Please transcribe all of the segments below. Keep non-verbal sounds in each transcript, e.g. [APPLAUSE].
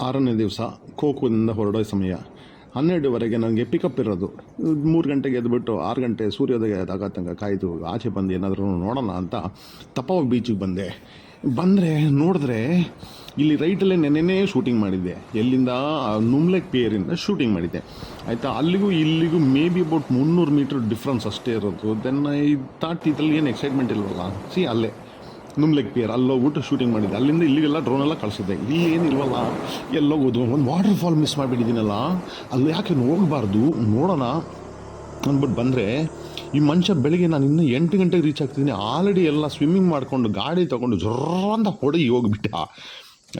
ಆರನೇ ದಿವಸ ಕೋಕುದಿಂದ ಹೊರಡೋ ಸಮಯ. ಹನ್ನೆರಡುವರೆಗೆ ನನಗೆ ಪಿಕಪ್ ಇರೋದು. ಮೂರು ಗಂಟೆಗೆ ಎದ್ದುಬಿಟ್ಟು ಆರು ಗಂಟೆ ಸೂರ್ಯೋದಯ ಆಗ ತನಕ ಕಾಯ್ದು ಆಚೆ ಬಂದು ಏನಾದರೂ ನೋಡೋಣ ಅಂತ ತಪಾವ್ ಬೀಚಿಗೆ ಬಂದೆ. ಬಂದರೆ ನೋಡಿದ್ರೆ ಇಲ್ಲಿ ರೈಟಲ್ಲೇ ನೆನ್ನೆನೇ ಶೂಟಿಂಗ್ ಮಾಡಿದ್ದೆ. ಎಲ್ಲಿಂದ? ನುಮ್ಲೆಕ್ ಪಿಯರಿಂದ ಶೂಟಿಂಗ್ ಮಾಡಿದ್ದೆ. ಆಯಿತಾ? ಅಲ್ಲಿಗೂ ಇಲ್ಲಿಗೂ ಮೇ ಬಿ ಅಬೌಟ್ ಮುನ್ನೂರು ಮೀಟ್ರ್ ಡಿಫ್ರೆನ್ಸ್ ಅಷ್ಟೇ ಇರೋದು. ದೆನ್ ಐ ಥಾಟ್ ಇದ್ರಲ್ಲಿ ಏನು ಎಕ್ಸೈಟ್ಮೆಂಟ್ ಇಲ್ವಲ್ಲ? ಸಿ ಅಲ್ಲೇ. ನುಮ್ಲೆಕ್ ಪಿಯರ್ ಊಟ ಶೂಟಿಂಗ್ ಮಾಡಿದ್ದೆ. ಅಲ್ಲಿಂದ ಇಲ್ಲಿಗೆಲ್ಲ ಡ್ರೋನೆಲ್ಲ ಕಳಿಸಿದ್ದೆ. ಇಲ್ಲಿ ಏನಿಲ್ವಲ್ಲ ಎಲ್ಲೋಗೋದು ಒಂದು ವಾಟರ್ ಫಾಲ್ ಮಿಸ್ ಮಾಡಿಬಿಟ್ಟಿದ್ದೀನಲ್ಲ. ಅಲ್ಲಿ ಯಾಕೆ ಹೋಗಬಾರ್ದು ನೋಡೋಣ. ಅಂದ್ಬಿಟ್ಟು ಬಂದರೆ, ಈ ಮನುಷ್ಯ ಬೆಳಿಗ್ಗೆ ನಾನು ಇನ್ನೂ ಎಂಟು ಗಂಟೆಗೆ ರೀಚ್ ಆಗ್ತಿದ್ದೀನಿ. ಆಲ್ರೆಡಿ ಎಲ್ಲ ಸ್ವಿಮ್ಮಿಂಗ್ ಮಾಡಿಕೊಂಡು, ಗಾಡಿ ತೊಗೊಂಡು ಜೊರ್ರಂತ ಹೊಡಗಿ ಹೋಗಿಬಿಟ್ಟ.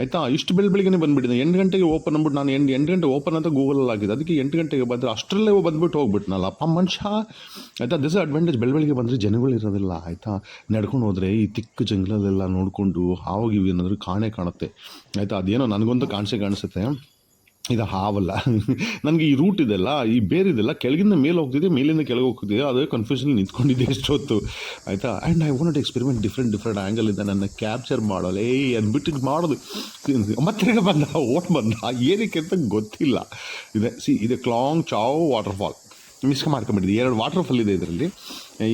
ಆಯಿತಾ? ಇಷ್ಟು ಬೆಳ ಬೆಳಿಗ್ಗೆ ಬಂದ್ಬಿಟ್ಟಿದೆ. ಎಂಟು ಗಂಟೆಗೆ ಓಪನ್ ಅಂದ್ಬಿಟ್ಟು ನಾನು ಎಂಟು ಎಂಟು ಗಂಟೆ ಓಪನ್ ಅಂತ ಗೂಗಲಲ್ಲಿ ಆಗಿದೆ ಅದಕ್ಕೆ ಎಂಟು ಗಂಟೆಗೆ ಬಂದರೆ ಅಷ್ಟರಲ್ಲೇ ಬಂದ್ಬಿಟ್ಟು ಹೋಗ್ಬಿಟ್ನಲ್ಲ. ಅಪ್ಪ ಮನುಷ್ಯ! ಆಯಿತಾ? ದಿಸ್ ಅಡ್ವಾಂಟೇಜ್ ಬೆಳ್ ಬೆಳಿಗ್ಗೆ ಬಂದರೆ ಜನಗಳು ಇರೋದಿಲ್ಲ, ಆಯಿತಾ? ನಡ್ಕೊಂಡು ಹೋದರೆ ಈ ತಿಕ್ಕ ಜಂಗಲಲ್ಲೆಲ್ಲ ನೋಡಿಕೊಂಡು ಹಾವಾಗಿವಿ ಏನಾದರೂ ಕಾಣೆ ಕಾಣುತ್ತೆ. ಆಯಿತಾ? ಅದೇನೋ ನನಗಂತೂ ಕಾಣಿಸೇ ಕಾಣಿಸುತ್ತೆ. ಇದು ಹಾವಲ್ಲ. ನನಗೆ ಈ ರೂಟ್ ಇದೆಲ್ಲ, ಈ ಬೇರಿದೆಲ್ಲ ಕೆಳಗಿಂದ ಮೇಲೆ ಹೋಗ್ತಿದೆ, ಮೇಲಿಂದ ಕೆಳಗೆ ಹೋಗ್ತಿದೆ. ಅದೇ ಕನ್ಫ್ಯೂಷನ್ ನಿಂತ್ಕೊಂಡಿದ್ದೆ ಎಷ್ಟೊತ್ತು. ಆಯಿತಾ? And I want experiment different different ಆ್ಯಂಗಲಿಂದ ನನ್ನ ಕ್ಯಾಪ್ಚರ್ ಮಾಡೋಲ್ಲ. ಏ ಅಂದ್ಬಿಟ್ಟು ಮಾಡೋದು. ಮತ್ತೆ ಬಂದ, ಓಟ್ ಬಂದ. ಏನಕ್ಕೆ ಅಂತ ಗೊತ್ತಿಲ್ಲ. ಇದೆ ಸಿ ಇದೆ Klong Chao waterfall miss ಮಾಡ್ಕೊಂಬಿಟ್ಟಿದೆ ಎರಡು ವಾಟರ್ ಫಾಲ್ ಇದೆ ಇದರಲ್ಲಿ.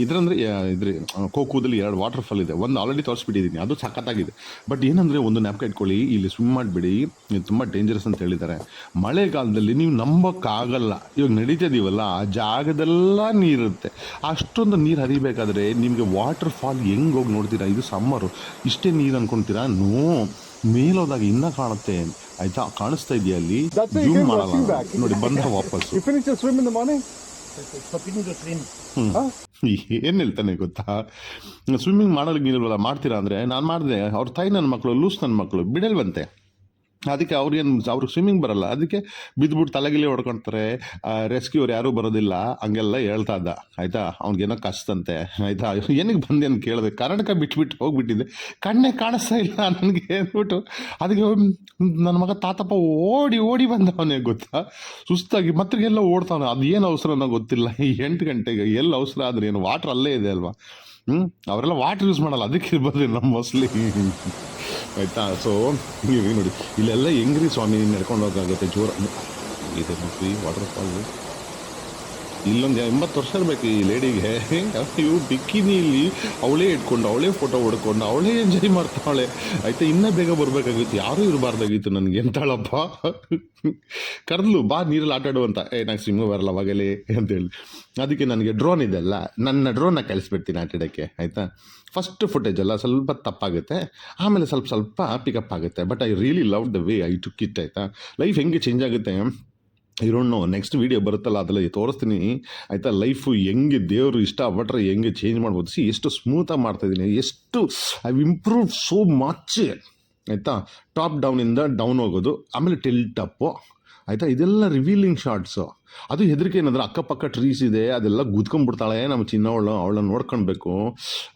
ಇದರಂದರೆ ಇದ್ರ ಕೋಕೂದಲ್ಲಿ ಎರಡು ವಾಟರ್ ಫಾಲ್ ಇದೆ. ಒಂದು ಆಲ್ರೆಡಿ ತೋರಿಸ್ಬಿಟ್ಟಿದ್ದೀನಿ. ಅದು ಸಖತ್ತಾಗಿದೆ. ಬಟ್ ಏನಂದರೆ ಒಂದು ನ್ಯಾಪ್ಕ ಇಟ್ಕೊಳ್ಳಿ. ಇಲ್ಲಿ ಸ್ವಿಮ್ ಮಾಡಿಬಿಡಿ. ಇದು ತುಂಬ ಡೇಂಜರಸ್ ಅಂತ ಹೇಳಿದ್ದಾರೆ. ಮಳೆಗಾಲದಲ್ಲಿ ನೀವು ನಂಬೋಕ್ಕಾಗಲ್ಲ. ಇವಾಗ ನಡೀತಿದ್ದೀವಲ್ಲ ಆ ಜಾಗದೆಲ್ಲ ನೀರಿರುತ್ತೆ. ಅಷ್ಟೊಂದು ನೀರು ಹರಿಬೇಕಾದ್ರೆ ನಿಮಗೆ ವಾಟರ್ ಫಾಲ್ ಹೆಂಗೆ ಹೋಗಿ ನೋಡ್ತೀರಾ? ಇದು ಸಮ್ಮರು ಇಷ್ಟೇ ನೀರು ಅನ್ಕೊಂತೀರಾ? ನೋ ಮೇಲೋದಾಗ ಇನ್ನ ಕಾಣುತ್ತೆ. ಆಯ್ತಾ? ಕಾಣಿಸ್ತಾ ಇದೆಯಾ ಅಲ್ಲಿ? ನೋಡಿ why ವಾಪಸ್ ಜೂಮ್ ಮಾಡಲ್ಲ. ನೋಡಿ ಬಂದ ವಾಪಸ್ಸು. To swim. ಏನು ಹೇಳ್ತಾನೆ ಗೊತ್ತಾ? ಸ್ವಿಮ್ಮಿಂಗ್ ಮಾಡೋದಕ್ಕೆ ನೀರಿಲ್ವಲ್ಲ ಮಾಡ್ತೀರಾ ಅಂದ್ರೆ? ನಾನು ಮಾಡಿದೆ. ಅವ್ರ ತಾಯಿ ನನ್ನ ಮಕ್ಕಳು ಲೂಸ್ ನನ್ನ ಮಕ್ಕಳು ಬಿಡಲ್ವಂತೆ. ಅದಕ್ಕೆ ಅವ್ರೇನು ಅವ್ರಿಗೆ ಸ್ವಿಮ್ಮಿಂಗ್ ಬರಲ್ಲ. ಅದಕ್ಕೆ ಬಿದ್ದುಬಿಟ್ಟು ತಲೆಗಿಲಿ ರೆಸ್ಕ್ಯೂ ಅವ್ರು ಯಾರೂ ಬರೋದಿಲ್ಲ. ಹಂಗೆಲ್ಲ ಹೇಳ್ತಾ ಇದ್ದ. ಆಯಿತಾ? ಅವ್ನಿಗೇನೋ ಕಷ್ಟಂತೆ. ಆಯಿತಾ? ಏನಕ್ಕೆ ಬಂದೆ ಅಂತ ಕೇಳಿದೆ. ಕರ್ನಾಟಕ ಬಿಟ್ಬಿಟ್ಟು ಹೋಗ್ಬಿಟ್ಟಿದ್ದೆ. ಕಣ್ಣೇ ಕಾಣಿಸ್ತಾ ಇಲ್ಲ ನನಗೆ ಅಂದ್ಬಿಟ್ಟು. ಅದಕ್ಕೆ ನನ್ನ ಮಗ ತಾತಪ್ಪ ಓಡಿ ಓಡಿ ಬಂದವನೇ ಗೊತ್ತಾ? ಸುಸ್ತಾಗಿ ಮತ್ತೆಲ್ಲ ಓಡ್ತಾನೆ. ಅದು ಏನು ಅವಸರ ಅನ್ನೋ ಗೊತ್ತಿಲ್ಲ. ಈ ಎಂಟು ಗಂಟೆಗೆ ಎಲ್ಲಿ ಅವಸರ ಆದ್ರೆ ಏನು? ವಾಟ್ರ್ ಅಲ್ಲೇ ಇದೆ ಅಲ್ವಾ? ಹ್ಞೂ ಅವರೆಲ್ಲ ವಾಟ್ರ್ ಯೂಸ್ ಮಾಡಲ್ಲ. ಅದಕ್ಕೆ ಇರ್ಬೋದು ನಮ್ಮ ಮೋಸ್ಟ್ಲಿ ಆಯಿತಾ? ಸೊ ನೀವು ನೋಡಿ ಇಲ್ಲೆಲ್ಲ ಹೆಂಗ್ರಿ ಸ್ವಾಮಿ ನಡ್ಕೊಂಡು ಹೋಗೋಕ್ಕಾಗುತ್ತೆ ಜೋರ ಇದೆ ವಾಟರ್ ಫಾಲ್ ಇಲ್ಲೊಂದು ಎಂಬತ್ತು ವರ್ಷ ಇರಬೇಕು ಈ ಲೇಡಿಗೆ. ಇವು ಬಿಕ್ಕಿನಿಲಿ ಅವಳೇ ಇಟ್ಕೊಂಡು, ಅವಳೇ ಫೋಟೋ ಹೊಡ್ಕೊಂಡು, ಅವಳೇ ಎಂಜಾಯ್ ಮಾಡ್ತಾಳೆ. ಆಯ್ತಾ, ಇನ್ನೂ ಬೇಗ ಬರಬೇಕಾಗಿತ್ತು. ಯಾರೂ ಇರಬಾರ್ದಾಗಿತ್ತು ನನಗೆ ಎಂತಾಳಪ್ಪ. ಕರ್ದ್ಲು ಬಾ, ನೀರಲ್ಲಿ ಆಟ ಆಡುವಂತ ಏ ನಂಗೆ ಸ್ವಿಮ್ಮಿಂಗ್ ಬರಲ್ಲ ಅವಾಗಲೇ ಅಂತೇಳಿ ಅದಕ್ಕೆ ನನಗೆ ಡ್ರೋನ್ ಇದೆಲ್ಲ ನನ್ನ ಡ್ರೋನ್ನ ಕಳಿಸ್ಬಿಡ್ತೀನಿ ಆಟಾಡೋಕ್ಕೆ, ಆಯಿತಾ? ಫಸ್ಟ್ ಫುಟೇಜ್ ಎಲ್ಲ ಸ್ವಲ್ಪ ತಪ್ಪಾಗುತ್ತೆ. ಆಮೇಲೆ ಸ್ವಲ್ಪ ಸ್ವಲ್ಪ ಪಿಕಪ್ ಆಗುತ್ತೆ. But I really love the way I took it ಆಯಿತಾ? ಲೈಫ್ ಹೆಂಗೆ ಚೇಂಜ್ ಆಗುತ್ತೆ? ಇರೋಣ್ಣು ನೆಕ್ಸ್ಟ್ ವೀಡಿಯೋ ಬರುತ್ತಲ್ಲ, ಅದರಲ್ಲಿ ತೋರಿಸ್ತೀನಿ. ಆಯಿತಾ ಲೈಫು ಹೆಂಗೆ, ದೇವರು ಇಷ್ಟಪಟ್ಟರೆ ಹೆಂಗೆ ಚೇಂಜ್ ಮಾಡ್ಬೋದು. ಸಿ ಎಷ್ಟು ಸ್ಮೂತಾಗಿ ಮಾಡ್ತಾಯಿದ್ದೀನಿ ಎಷ್ಟು ಐ ಇಂಪ್ರೂವ್ ಸೋ ಮಚ್ ಆಯಿತಾ ಟಾಪ್ ಡೌನಿಂದ ಡೌನ್ ಹೋಗೋದು, ಆಮೇಲೆ ಟಿಲ್ಟ್ ಅಪ್ಪು ಆಯಿತಾ, ಇದೆಲ್ಲ ರಿವೀಲಿಂಗ್ ಶಾರ್ಟ್ಸು ಅದು ಹೆದರಿಕೆ ಏನಂದ್ರೆ ಅಕ್ಕಪಕ್ಕ ಟ್ರೀಸ್ ಇದೆ, ಅದೆಲ್ಲ ಗುದ್ಕೊಂಡ್ಬಿಡ್ತಾಳೆ ನಮ್ಮ ಚಿನ್ನವಳು, ಅವಳನ್ನ ನೋಡ್ಕೊಳ್ಬೇಕು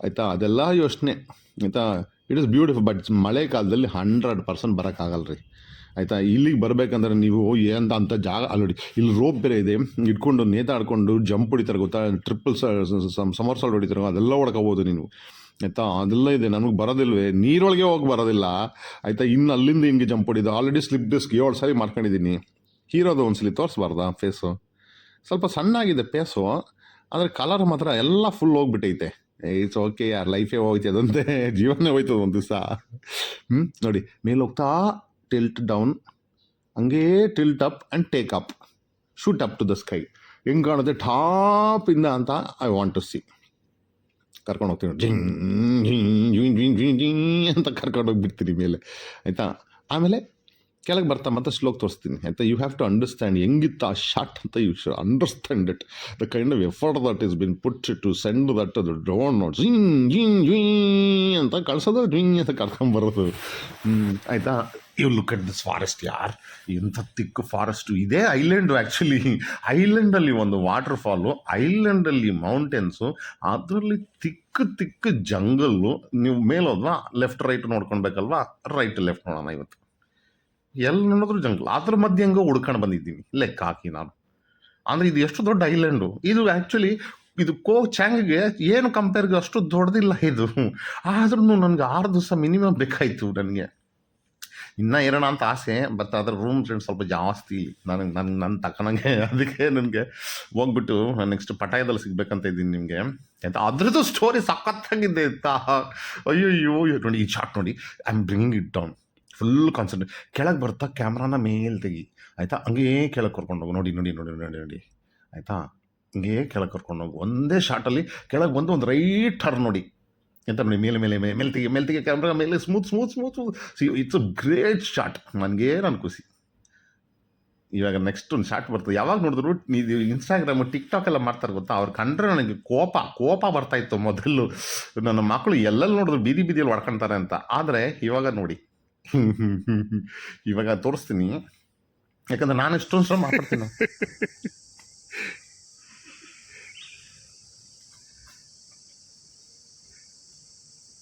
ಆಯಿತಾ, ಅದೆಲ್ಲ ಯೋಚನೆ. ಆಯಿತಾ ಇಟ್ ಇಸ್ ಬ್ಯೂಟಿಫುಲ್ ಬಟ್ ಮಳೆಗಾಲದಲ್ಲಿ ಹಂಡ್ರೆಡ್ ಪರ್ಸೆಂಟ್ ಬರೋಕ್ಕಾಗಲ್ಲ ರೀ ಆಯಿತಾ? ಇಲ್ಲಿಗೆ ಬರಬೇಕಂದ್ರೆ ನೀವು ಏನಂತ ಅಂತ ಜಾಗ ಆಲ್ರೆಡಿ ಇಲ್ಲಿ ರೋಪ್ ಬೇರೆ ಇದೆ. ಇಟ್ಕೊಂಡು ನೇತಾಡ್ಕೊಂಡು ಜಂಪ್ ಹೊಡಿತಾರೆ ಗೊತ್ತಾ? ಟ್ರಿಪಲ್ ಸಮರ್ ಸಾಲ್ಟ್ ಹೊಡಿತಾರೆ ಅದೆಲ್ಲ ಹೊಡ್ಕೋಬೋದು ನೀವು ಆಯಿತಾ? ಅದೆಲ್ಲ ಇದೆ, ನನಗೆ ಬರೋದಿಲ್ವೇ? ನೀರೊಳಗೆ ಹೋಗಿ ಬರೋದಿಲ್ಲ. ಆಯಿತಾ? ಇನ್ನು ಅಲ್ಲಿಂದ ಹಿಂಗೆ ಜಂಪ್ ಹೊಡಿದು ಆಲ್ರೆಡಿ ಸ್ಲಿಪ್ ಡಿಸ್ಕ್ ಏಳು ಸಾರಿ ಮಾಡ್ಕೊಂಡಿದ್ದೀನಿ. ಹೀರೋದು ಒಂದ್ಸಲಿ ತೋರಿಸ್ಬಾರ್ದಾ ಫೇಸು ಸ್ವಲ್ಪ ಸಣ್ಣಾಗಿದೆ ಫೇಸು ಆದರೆ ಕಲರ್ ಮಾತ್ರ ಎಲ್ಲ ಫುಲ್ ಹೋಗ್ಬಿಟ್ಟೈತೆ. ಇಟ್ಸ್ ಓಕೆ ಯಾರು ಲೈಫೇ ಹೋಗ್ತದಂತೆ ಜೀವನೇ ಹೋಯ್ತದ ಒಂದು ದಿವಸ. ಹ್ಞೂ ನೋಡಿ, ಮೇಲೆ ಹೋಗ್ತಾ ಟಿಲ್ಟ್ ಡೌನ್ ಹಂಗೇ tilt up and take up shoot up to the sky ಹೆಂಗೆ ಕಾಣುತ್ತೆ ಟಾಪಿಂದ ಅಂತ ಐ ವಾಂಟ್ ಟು ಸಿ ಕರ್ಕೊಂಡು ಹೋಗ್ತೀನಿ ಜಿಂಗ್ ಜಿಂಗ್ ಜಿಂಗ್ ಜಿಂಗ್ ಜಿಂಗ್ ಜಿಂಗ್ ಅಂತ ಕರ್ಕೊಂಡು ಹೋಗ್ಬಿಡ್ತೀನಿ ಮೇಲೆ ಆಯಿತಾ ಆಮೇಲೆ ಕೆಳಗೆ ಬರ್ತಾ ಮತ್ತೆ ಸ್ಲೋಕ್ ತೋರಿಸ್ತೀನಿ. ಆಯಿತಾ ಯು ಹ್ಯಾವ್ ಟು ಅಂಡರ್ಸ್ಟ್ಯಾಂಡ್ ಹೆಂಗಿತ್ತು ಆ ಶಾರ್ಟ್ ಅಂತ you should understand it the kind of effort that is been put to send that ಅದು ಡ್ರೋನ್ ನೋಟ್ ಜಿಂಗ್ ಜಿಂಗ್ ಜಿಂಗ್ ಅಂತ ಕಳ್ಸೋದು ಜಿಂಗ್ ಅಂತ ಕರ್ಕೊಂಬರೋದು ಆಯಿತಾ? You look at this forest ಯಾರ್? ಎಂಥ ತಿಕ್ಕು ಫಾರೆಸ್ಟು ಇದೇ ಐಲ್ಯಾಂಡು ಆ್ಯಕ್ಚುಲಿ ಐಲ್ಯಾಂಡಲ್ಲಿ ಒಂದು ವಾಟರ್ ಫಾಲು ಐಲ್ಯಾಂಡಲ್ಲಿ ಮೌಂಟೇನ್ಸು ಅದರಲ್ಲಿ ತಿಕ್ಕು ತಿಕ್ಕು ಜಂಗಲ್ಲು ನೀವು ಮೇಲೋದ್ವಾ ಲೆಫ್ಟ್ ರೈಟ್ ನೋಡ್ಕೊಳ್ಬೇಕಲ್ವಾ ರೈಟ್ ಲೆಫ್ಟ್ ನೋಡೋಣ ಇವತ್ತು. ಎಲ್ಲಿ ನೋಡಿದ್ರು ಜಂಗಲ್ ಅದ್ರ ಮಧ್ಯೆ ಹೆಂಗೋ ಹುಡ್ಕೊಂಡು ಬಂದಿದ್ದೀನಿ ಲೆಕ್ಕ ಹಾಕಿ ನಾನು. ಅಂದರೆ ಇದು ಎಷ್ಟು ದೊಡ್ಡ ಐಲ್ಯಾಂಡು. ಇದು ಆ್ಯಕ್ಚುಲಿ ಇದು ಕೋ ಚಾಂಗ್ಗೆ ಏನು ಕಂಪೇರ್ಗೆ ಅಷ್ಟು ದೊಡ್ಡದಿಲ್ಲ ಇದು. ಆದ್ರೂ ನನಗೆ ಆರು ದಿವಸ ಮಿನಿಮಮ್ ಬೇಕಾಯಿತು ನನಗೆ. ಇನ್ನೂ ಇರೋಣ ಅಂತ ಆಸೆ ಬಟ್ ಅದ್ರ ರೂಮ್ ರೆಂಟ್ ಸ್ವಲ್ಪ ಜಾಸ್ತಿ. ನನಗೆ ನನ್ನ ನನ್ನ ತಕ್ಕನಂಗೆ [LAUGHS] ಅದಕ್ಕೆ ನನಗೆ ಹೋಗ್ಬಿಟ್ಟು ನೆಕ್ಸ್ಟ್ ಪಟಾಯದಲ್ಲಿ ಸಿಗ್ಬೇಕಂತ ಇದ್ದೀನಿ ನಿಮಗೆ. ಆಯ್ತಾ ಅದ್ರದ್ದು ಸ್ಟೋರಿ ಸಖತ್ತಾಗಿದೆ ಆಯ್ತಾ ಅಯ್ಯೋ ಅಯ್ಯೋ ನೋಡಿ, ಈ ಶಾರ್ಟ್ ನೋಡಿ. I am bringing it down full concentrate ಕೆಳಗೆ ಬರ್ತಾ ಕ್ಯಾಮ್ರಾನ ಮೇಲೆ ತೆಗಿ. ಆಯಿತಾ? ಹಂಗೇ ಕೆಳಗೆ ಕರ್ಕೊಂಡು ಹೋಗು. ನೋಡಿ ನೋಡಿ ನೋಡಿ ನೋಡಿ ನೋಡಿ ಆಯಿತಾ? ಹಂಗೇ ಕೆಳಗೆ ಕರ್ಕೊಂಡು ಹೋಗು. ಒಂದೇ ಶಾರ್ಟಲ್ಲಿ ಕೆಳಗೆ ಬಂದು ಒಂದು ರೈಟ್ ಟರ್ನ್ ನೋಡಿ. ಎಂತ ನೋಡಿ? ಮೇಲೆ ಮೇಲೆ ಮೇಲೆ ತೆಗಿ ಮೇಲೆ ತೆಗಿ ಕ್ಯಾಮ್ರಾ ಮೇಲೆ smooth smooth smooth see it's a great shot ನನಗೆ ನಾನು ಖುಷಿ. ಇವಾಗ ನೆಕ್ಸ್ಟ್ ಒಂದು ಶಾರ್ಟ್ ಬರ್ತದೆ. ಯಾವಾಗ ನೋಡಿದ್ರು ಇನ್ಸ್ಟಾಗ್ರಾಮ್ ಟಿಕ್ ಟಾಕ್ ಎಲ್ಲ ಮಾಡ್ತಾರೆ ಗೊತ್ತಾ? ಅವ್ರು ಕಂಡ್ರೆ ನನಗೆ ಕೋಪ ಕೋಪ ಬರ್ತಾ ಇತ್ತು ಮೊದಲು. ನನ್ನ ಮಕ್ಕಳು ಎಲ್ಲೆಲ್ಲಿ ನೋಡಿದ್ರು ಬೀದಿ ಬೀದಿಯಲ್ಲಿ ಹೊಡ್ಕೊಂತಾರೆ ಅಂತ. ಆದರೆ ಇವಾಗ ನೋಡಿ. [LAUGHS] ಇವಾಗ ತೋರಿಸ್ತೀನಿ ಯಾಕಂದ್ರೆ ನಾನು ಎಷ್ಟೊಂದು ಸಲ ಮಾತಾಡ್ತೀನಿ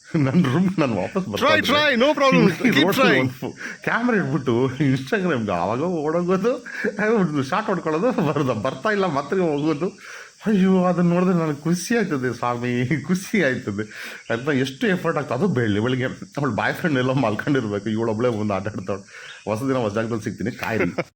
ನನ್ನ ರೂಮ್ ನಾನು ವಾಪಸ್ try problem. [LAUGHS] Keep trying. Camera ಇಟ್ಬಿಟ್ಟು ಇನ್ಸ್ಟಾಗ್ರಾಮ್ಗೆ ಆವಾಗ ಓಡೋಗೋದು ಶಾರ್ಟ್ ಹೊಡ್ಕೊಳ್ಳೋದು ಬರೋದು ಬರ್ತಾ ಇಲ್ಲ ಮತ್ತೆ ಹೋಗೋದು ಅಯ್ಯೋ, ಅದನ್ನ ನೋಡಿದ್ರೆ ನನಗೆ ಖುಷಿ ಆಯ್ತದೆ ಸ್ವಾಮಿ, ಖುಷಿ ಆಯ್ತದೆ. ಅದನ್ನ ಎಷ್ಟು ಎಫರ್ಟ್ ಆಗ್ತದೆ. ಅದು ಬೆಳ್ಳಿ ಬೆಳಿಗ್ಗೆ ಅವಳು ಬಾಯ್ ಫ್ರೆಂಡ್ ಎಲ್ಲ ಮಲ್ಕೊಂಡಿರ್ಬೇಕು. ಇವಳೊಬ್ಳೆ ಮುಂದೆ ಆಟ ಆಡ್ತಾಳೆ. ಹೊಸ ದಿನ ಹೊಸ ಜಾಗದಲ್ಲಿ ಸಿಗ್ತೀನಿ. ಕಾಯಿರಿ.